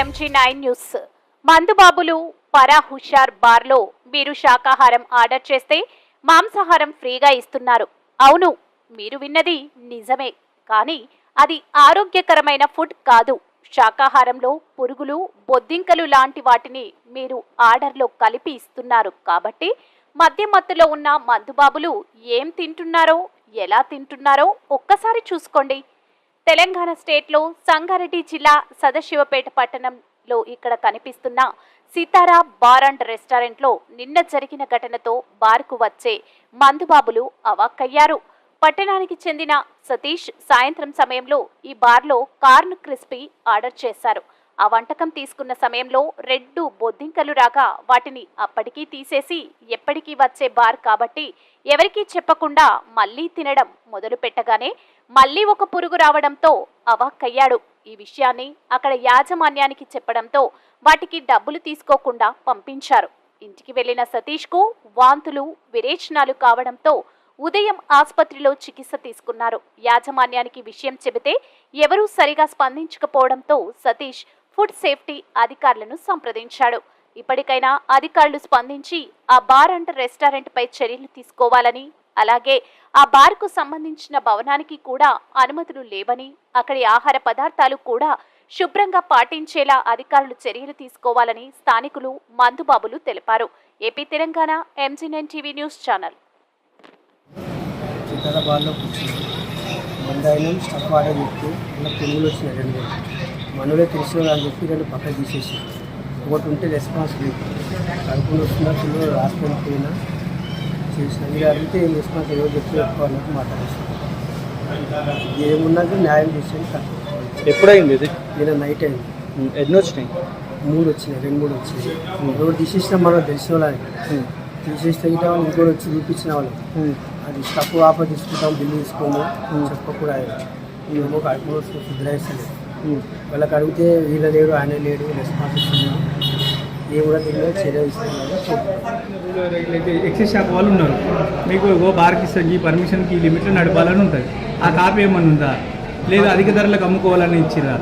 Nine news మందుబాబులు పరా హుషార్ బార్లో మీరు శాకాహారం ఆర్డర్ చేస్తే మాంసాహారం ఫ్రీగా ఇస్తున్నారు. అవును మీరు విన్నది నిజమే. కానీ అది ఆరోగ్యకరమైన ఫుడ్ కాదు. శాకాహారంలో పురుగులు బొద్దింకలు లాంటి వాటిని మీరు ఆర్డర్లో కలిపి ఇస్తున్నారు. కాబట్టి మధ్య మత్తులో ఉన్న మందుబాబులు ఏం తింటున్నారో ఎలా తింటున్నారో ఒక్కసారి చూసుకోండి. తెలంగాణ స్టేట్లో సంగారెడ్డి జిల్లా సదశివపేట పట్టణంలో ఇక్కడ కనిపిస్తున్న సీతారా బార్ అండ్ రెస్టారెంట్లో నిన్న జరిగిన ఘటనతో బార్కు వచ్చే మందుబాబులు అవాక్కయ్యారు. పట్టణానికి చెందిన సతీష్ సాయంత్రం సమయంలో ఈ బార్లో కార్న్ క్రిస్పీ ఆర్డర్ చేశారు. ఆ వంటకం తీసుకున్న సమయంలో రెడ్డు బొద్దింకలు రాగా వాటిని అప్పటికీ తీసేసి ఎప్పటికీ వచ్చే బార్ కాబట్టి ఎవరికీ చెప్పకుండా మళ్ళీ తినడం మొదలు పెట్టగానే మళ్ళీ ఒక పురుగు రావడంతో అవాక్కయ్యాడు. ఈ విషయాన్ని అక్కడ యాజమాన్యానికి చెప్పడంతో వాటికి డబ్బులు తీసుకోకుండా పంపించారు. ఇంటికి వెళ్ళిన సతీష్కు వాంతులు విరేచనాలు కావడంతో ఉదయం ఆసుపత్రిలో చికిత్స తీసుకున్నారు. యాజమాన్యానికి విషయం చెబితే ఎవరూ సరిగా స్పందించకపోవడంతో సతీష్ ఫుడ్ సేఫ్టీ అధికారులను సంప్రదించాడు. ఇప్పటికైనా అధికారులు స్పందించి ఆ బార్ అండ్ రెస్టారెంట్పై చర్యలు తీసుకోవాలని అలాగే ఆ బార్కు సంబంధించిన భవనానికి కూడా అనుమతులు లేవని అక్కడి ఆహార పదార్థాలు కూడా శుభ్రంగా పాటించేలా అధికారులు చర్యలు తీసుకోవాలని స్థానికులు మందుబాబులు తెలిపారు. AP Telangana MG TV news channel. ఇతర బాల్లో మనలో తెలిసిన అని చెప్పి రెండు పక్కన తీసేసి ఒకటి ఉంటే రెస్పాన్సిబిలిటీ లేదు. కడుపులు వస్తున్నా పిల్లలు రాసుకొని పోయినా చేసిన. మీరు అడిగితే ఏం రెస్పాన్స్ ఏదో ఎక్కువ అన్నట్టు మాట్లాడేస్తాను ఏమున్నది న్యాయం చేసేది తక్కువ. ఎప్పుడైంది ఇది? నైట్ అయింది. ఎన్ని వచ్చినాయి? మూడు వచ్చినాయి రెండు మూడు వచ్చినాయి. ఎవరు తీసేసినా మనం తెలిసిన వాళ్ళని తీసేస్తే గిట్ట ఇంకోటి వచ్చి చూపించిన వాళ్ళు. అది స్టప్ ఆఫర్ తీసుకుంటాం బిల్లు తీసుకోము చెప్పకుండా ఏమో కడుపు వస్తుంది శుద్ధిరేస్తలేదు వాళ్ళకి అడిగితే వీళ్ళ లేడు ఆయన లేడు రెస్పాన్స్ కూడా చర్య ఇస్తున్నాడు ఎక్సైజ్ షాప్ వాళ్ళు ఉన్నారు. మీకు ఓ బార్కి ఈ పర్మిషన్కి ఈ లిమిట్లో నడపాలని ఉంటుంది. ఆ కాపీ ఏమన్నా ఉందా? లేదా అధిక ధరలకు అమ్ముకోవాలని ఇచ్చిరా?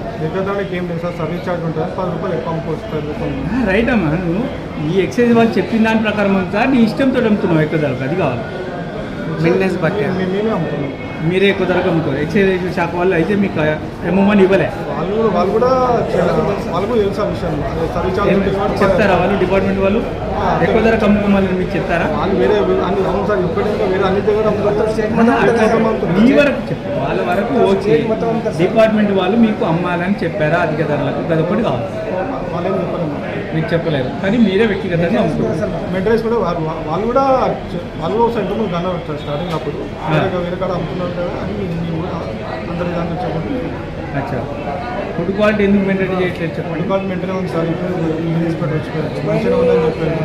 రైట్ అమ్మా నువ్వు ఈ ఎక్సైజ్ వాళ్ళు చెప్పిన దాని ప్రకారం ఉందా? నీ ఇష్టంతో అమ్ముతున్నావు ఎక్కువ ధరకు? అది కావాలి. బిజినెస్ బట్టి. మేము మేమే అమ్ముతున్నాం. మీరే ఎక్కువ ధరకు అమ్ముకోరు. ఎక్సైజ్ శాఖ వాళ్ళు అయితే మీకు ఎమ్మని ఇవ్వలే. వాళ్ళు కూడా వాళ్ళు కూడా వాళ్ళు కూడా తెలుసు విషయం అదే చెప్తారా వాళ్ళు డిపార్ట్మెంట్ వాళ్ళు? ఎక్కువ ధరకు అమ్ముకోమని మీకు చెప్తారా? వాళ్ళు వేరే అన్ని అవును సార్ ఇప్పటికే వేరే అన్ని దగ్గర అమ్ముతారు. మీ వరకు చెప్పు. వాళ్ళ వరకు ఓకే. డిపార్ట్మెంట్ వాళ్ళు మీకు అమ్మాలని చెప్పారా? అధిక ధరలకు గదొకటి కావాలి. వాళ్ళేం మీకు చెప్పలేదు. కానీ మీరే వ్యక్తిగతంగా మెటీరియల్స్ కూడా వాళ్ళు వాళ్ళు కూడా వాళ్ళు ఒకసారి ఇంతకుముందు కన్నారు స్టార్టింగ్ అప్పుడు. వేరే వేరే కాడ అమ్ముతున్నారు కదా అని కూడా అందరి దాంట్లో చెప్పండి. అచ్చా. ఫుడ్ క్వాలిటీ ఎందుకు మెయింటైన్ చేయట్లేదు చెప్పండి. డిపార్ట్మెంట్నే ఉంది సార్ ఇప్పుడు వచ్చి మంచిగా ఉందని చెప్పారు.